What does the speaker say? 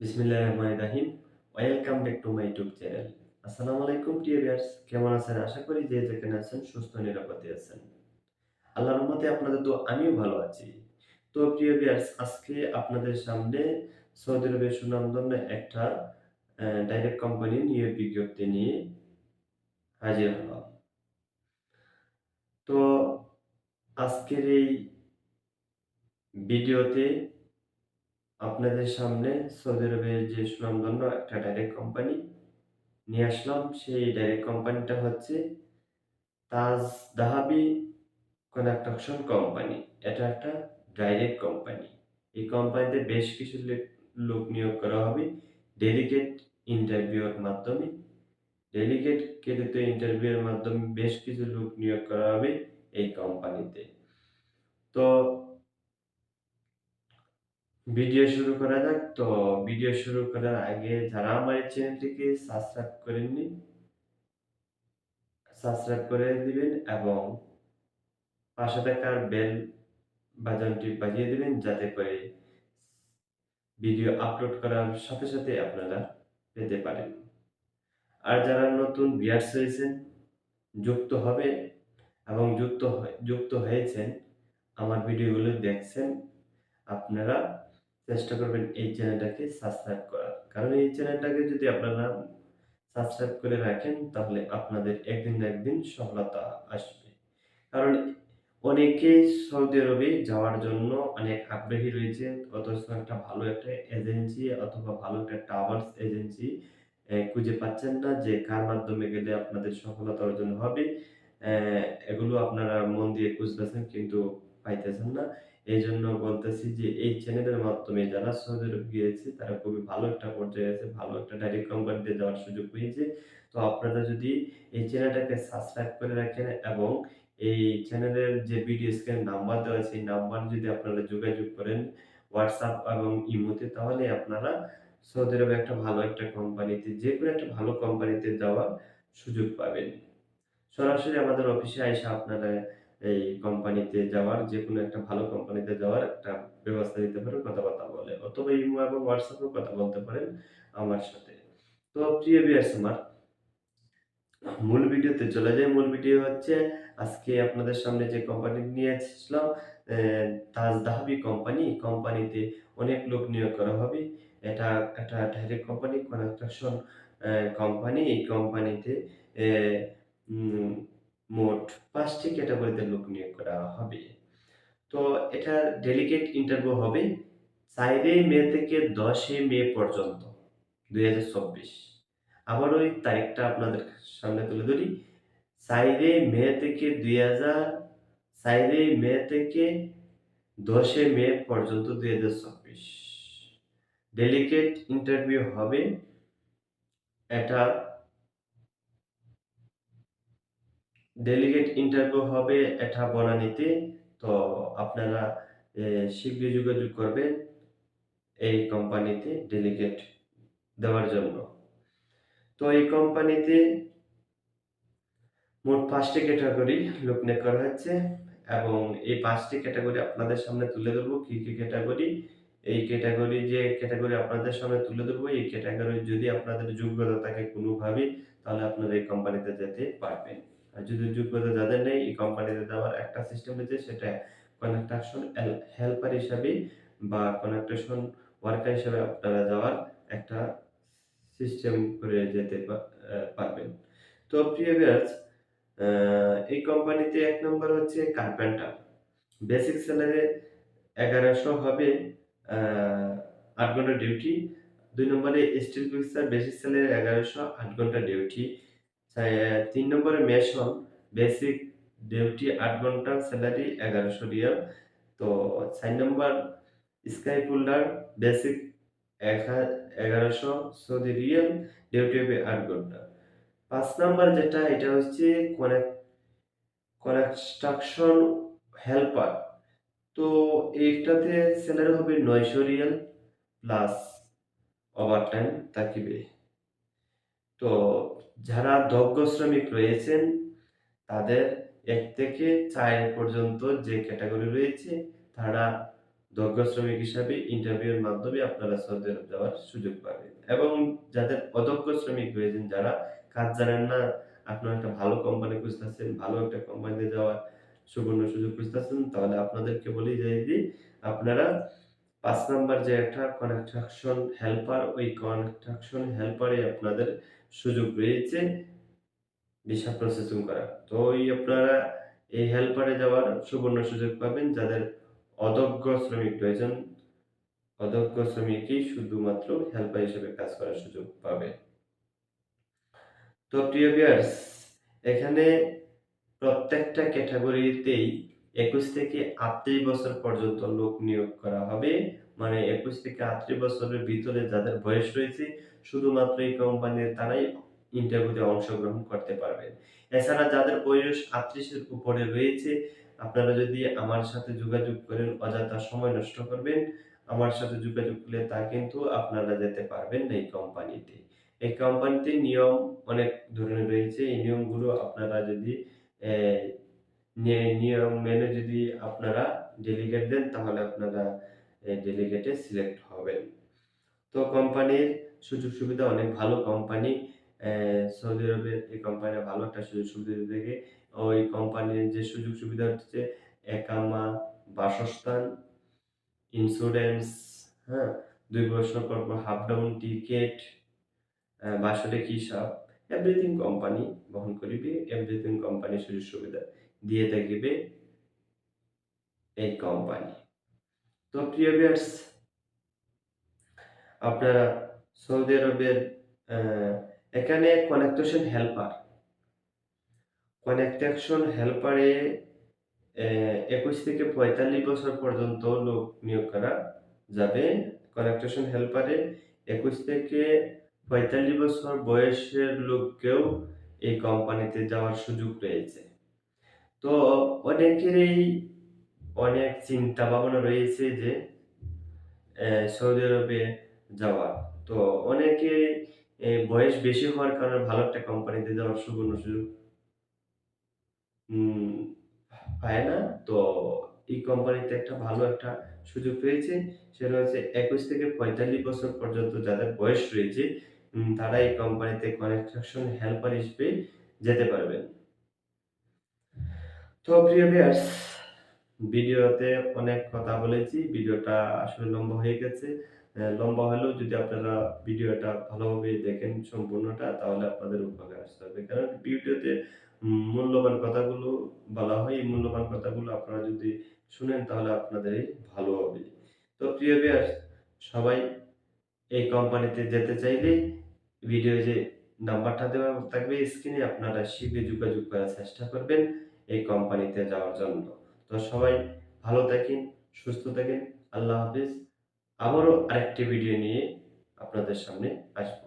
বিসমিল্লাহির রহমানির রহিম। Welcome back to my YouTube channel. আসসালামু আলাইকুম, প্রিয় ভিউয়ার্স কেমন আছেন? আশা করি যে যেখানে আছেন, সুস্থ নিরাপদে আছেন। আল্লাহর রহমতে আপনাদের দোয়া, আমিও ভালো আছি। তো প্রিয় ভিউয়ার্স, আজকে আপনাদের সামনে সৌদি আরবের সুনামধন্য একটা ডাইরেক্ট কোম্পানির নিয়োগ বিজ্ঞপ্তি নিয়ে হাজির হলাম। তো আজকের এই ভিডিওতে আপনাদের সামনে সৌদি আরবের যে সুনামধন্য একটা ডাইরেক্ট কোম্পানি নিয়ে আসলাম। সেই ডাইরেক্ট কোম্পানিটা হচ্ছে তাজ দাহাবি কনস্ট্রাকশন কোম্পানি। এটা একটা ডাইরেক্ট কোম্পানি। এই কোম্পানিতে বেশ কিছু লোক নিয়োগ করা হবে ডেলিগেট ইন্টারভিউর মাধ্যমে। ডেলিগেট কৃত ইন্টারভিউয়ের মাধ্যমে বেশ কিছু লোক নিয়োগ করা হবে এই কোম্পানিতে। তো ভিডিও শুরু করা যাক। তো ভিডিও শুরু করার আগে যারা আমার এই চ্যানেলটিকে সাবস্ক্রাইব করেননি সাবস্ক্রাইব করে দিবেন এবং পাশে থাকা বেল বাটনটি বাজিয়ে দিবেন যাতে করে ভিডিও আপলোড করার সাথে সাথে আপনারা পেতে পারেন। আর যারা নতুন ভিউয়ার্স হয়েছেন যুক্ত হবে এবং যুক্ত যুক্ত হয়েছেন, আমার ভিডিওগুলো দেখছেন, আপনারা চেষ্টা করবেন এই চ্যানেলটাকে সাবস্ক্রাইব করার। কারণ এই চ্যানেলটাকে যদি আপনারা সাবস্ক্রাইব করে রাখেন, তাহলে আপনাদের একদিন না একদিন সফলতা আসবে। কারণ অনেকেই সৌদি আরবে যাওয়ার জন্য অনেক আগ্রহী রয়েছে অথচ একটা ভালো একটা এজেন্সি অথবা ভালো একটা ট্রাভেলস এজেন্সি খুঁজে পাচ্ছেন না যে কার মাধ্যমে গেলে আপনাদের সফলতা অর্জন হবে। এগুলো আপনারা মন দিয়ে খুঁজতেছেন কিন্তু পাইতেছেন না। এইজন্য বলতেছি যে এই চ্যানেলের মাধ্যমে যারা সৌদি আরব গিয়েছে তারা খুবই ভালো একটা পর্যায়ে আছে, ভালো একটা ডাইরেক্ট কোম্পানিতে যাওয়ার সুযোগ পেয়েছে। তো আপনারা যদি এই চ্যানেলটাকে সাবস্ক্রাইব করে রাখেন এবং এই চ্যানেলের যে ভিডিও স্ক্রিনে নাম্বার দেওয়া আছে, এই নাম্বারে যদি আপনারা যোগাযোগ করেন হোয়াটসঅ্যাপ এবং ইমোতে তাহলে আপনারা সৌদি আরবে একটা ভালো একটা কোম্পানিতে যেকোনো একটা ভালো কোম্পানিতে যাওয়ার সুযোগ পাবেন। সরাসরি আমাদের অফিসে আইসা আপনারা এই কোম্পানিতে যাওয়ার, যেকোনো একটা ভালো কোম্পানিতে যাওয়ার একটা ব্যবস্থা দিতে পারেন, কথাবার্তা বলে। অথবা ইমো এবং এও কথা বলতে পারেন আমার সাথে। তো প্রিয় ভিউয়ার্স আমার, মূল ভিডিওতে চলে যাই। মূল ভিডিও হচ্ছে, আজকে আপনাদের সামনে যে কোম্পানি নিয়ে অ্যা তাজ দাহাবি কোম্পানি। কোম্পানিতে অনেক লোক নিয়োগ করা হবে। এটা একটা ডাইরেক্ট কোম্পানি কনস্ট্রাকশন কোম্পানি। এই কোম্পানিতে মোট পাঁচটি ক্যাটাগরিতে লোক নিয়োগ করা হবে। তো এটা ডেলিগেট ইন্টারভিউ হবে ৪ মে থেকে ১০ মে পর্যন্ত, দুই হাজার চব্বিশ আবার ওই তারিখটা আপনাদের সামনে তুলে ধরি। ৪ মে থেকে ২০০০ ৪ মে থেকে দশে মে পর্যন্ত ২০২৪ ডেলিগেট ইন্টারভিউ হবে। এটা ডেলিগেট ইন্টারভিউ হবে এটা বনানীতে। তো আপনারা শীঘ্রই যোগাযোগ করবেন এই কোম্পানিতে ডেলিগেট দেওয়ার জন্য। তো এই কোম্পানিতে মোট ৫ টি ক্যাটেগরি লোক নিয়োগ করা হচ্ছে এবং এই পাঁচটি ক্যাটাগরি আপনাদের সামনে তুলে ধরব কি, কি ক্যাটাগরি এই ক্যাটাগরি যে ক্যাটাগরি আপনাদের সামনে তুলে ধরব এই ক্যাটাগরি যদি আপনাদের যোগ্যতা থাকে কোনোভাবেই তাহলে আপনারা এই কোম্পানিতে যেতে পারবেন। যদি যোগ্যতা যাদের নেই, এই কোম্পানিতে যাওয়ার একটা সিস্টেম রয়েছে, সেটা কনস্ট্রাকশন হেল্পার হিসাবে বা কনস্ট্রাকশন ওয়ার্কার হিসাবে আপনারা যাওয়ার একটা সিস্টেম করে যেতে পারবেন। তো প্রিয় ভিউয়ার্স এই কোম্পানিতে এক নম্বর হচ্ছে কার্পেন্টার। বেসিক স্যালারি ১১০০ হবে আট ঘণ্টা ডিউটি। দুই নম্বরে স্টিল ফিক্সার বেসিক স্যালারি ১১০০ আট ঘণ্টা ডিউটি। ৩ নম্বরে মেসন বেসিক ডিউটি ৮ ঘণ্টা, স্যালারি ১১০০ রিয়াল। তো ৪ নম্বর স্কাই হোল্ডার বেসিক এক ১১০০ সৌদি রিয়াল, ডিউটি হবে ৮ ঘণ্টা। ৫ নাম্বার যেটা, এটা হচ্ছে কনে, কনস্ট্রাকশন হেল্পার। তো এইটাতে স্যালারি হবে ৯০০ রিয়াল, প্লাস ওভারটাইম থাকিবে। তো যারা দক্ষ শ্রমিক রয়েছেন, তাদের এক থেকে ৪ পর্যন্ত যে ক্যাটাগরি রয়েছে, তারা দক্ষ শ্রমিক হিসাবে ইন্টারভিউয়ের মাধ্যমে আপনারা সৌদি আরব যাওয়ার সুযোগ পাবেন। এবং যাদের অদক্ষ শ্রমিক রয়েছেন, যারা কাজ জানেন না, আপনারা একটা ভালো কোম্পানি খুঁজতেছেন, ভালো একটা কোম্পানিতে যাওয়ার সুবর্ণ সুযোগ খুঁজতেছেন, তাহলে আপনাদেরকে বলি যাই যে আপনারা পাঁচ নাম্বার যে একটা কনস্ট্রাকশন হেল্পার ওই কনস্ট্রাকশন হেল্পারে আপনাদের সুযোগ রয়েছে ভিসা প্রসেসিং করা। তো ওই আপনারা এই হেল্পারে যাওয়ার সুবর্ণ সুযোগ পাবেন যাদের অদক্ষ শ্রমিক রয়েছেন। অদক্ষ শ্রমিকই শুধুমাত্র হেল্পার হিসেবে কাজ করার সুযোগ পাবে। তো প্রিয় বিয়ার্স এখানে প্রত্যেকটা ক্যাটাগরিতেই একুশ থেকে আটত্রিশ বছর পর্যন্ত লোক নিয়োগ করা হবে। মানে একুশ থেকে আটত্রিশ বছরের ভিতরে যাদের বয়স রয়েছে, শুধুমাত্র এই কোম্পানির তারাই ইন্টারভিউতে অংশগ্রহণ করতে পারবেন। এছাড়া যাদের বয়স আটত্রিশের উপরে রয়েছে, আপনারা যদি আমার সাথে যোগাযোগ করেন, অযথা সময় নষ্ট করবেন, আমার সাথে যোগাযোগ করলে তা কিন্তু আপনারা যেতে পারবেন না এই কোম্পানিতে এই কোম্পানিতে নিয়ম অনেক ধরনের রয়েছে। এই নিয়মগুলো আপনারা যদি নিয়ম মেনে যদি আপনারা ডেলিগেট দেন, তাহলে আপনারা ডেলিগেটে সিলেক্ট হবেন তো কোম্পানির সুযোগ সুবিধা অনেক ভালো কোম্পানি সৌদি আরবের এই কোম্পানির ভালো একটা সুযোগ সুবিধা থেকে। ওই কোম্পানির যে সুযোগ সুবিধা হচ্ছে একামা, বাসস্থান ইন্স্যুরেন্স হ্যাঁ দুই বছর পর পর হাফ ডাউন টিকেট বাসরিক হিসাব এভরিথিং কোম্পানি বহন করিবে এভরিথিং কোম্পানি সুযোগ সুবিধা দিয়ে থাকিবে এই কোম্পানি তো প্রিয় ভিউয়ার্স, আপনারা সৌদি আরবের এখানে কানেকটেশন হেল্পার কানেকটেশন হেল্পারে একুশ থেকে পঁয়তাল্লিশ বছর পর্যন্ত লোক নিয়োগ করা যাবে। কানেকটেশন হেল্পারে একুশ থেকে পঁয়তাল্লিশ বছর বয়সের লোককেও এই কোম্পানিতে যাওয়ার সুযোগ রয়েছে। তো অনেকেরই অনেক চিন্তা ভাবনা রয়েছে যে সৌদি আরবে যাওয়ার তো অনেকে বয়স বেশি হওয়ার কারণে ভালো একটা কোম্পানিতে যাওয়ার সুবর্ণ সুযোগ পায় না। তো এই কোম্পানিতে একটা ভালো একটা সুযোগ পেয়েছে। সেটা হচ্ছে একুশ থেকে পঁয়তাল্লিশ বছর পর্যন্ত যাদের বয়স রয়েছে তারা এই কোম্পানিতে কনস্ট্রাকশন হেল্পার হিসেবে যেতে পারবেন। তো প্রিয় ভিউয়ার্স ভিডিওতে অনেক কথা বলেছি, ভিডিওটা আসলে লম্বা হয়ে গেছে। লম্বা হলেও যদি আপনারা ভিডিওটা ভালোভাবে দেখেন সম্পূর্ণটা, তাহলে আপনাদের উপকার আসতে হবে। কারণ ভিডিওতে মূল্যবান কথাগুলো বলা হয়, এই মূল্যবান কথাগুলো আপনারা যদি শুনেন, তাহলে আপনাদেরই ভালো হবে। তো প্রিয় ভিউয়ার্স, সবাই এই কোম্পানিতে যেতে চাইলে ভিডিও যে নাম্বারটা দেওয়া থাকবে স্ক্রিনে, আপনারা শীঘ্রই যোগাযোগ করার চেষ্টা করবেন এই কোম্পানিতে যাওয়ার জন্য। তো সবাই ভালো থাকেন, সুস্থ থাকেন। আল্লাহ হাফিজ। আবারও আরেকটি ভিডিও নিয়ে আপনাদের সামনে আসব।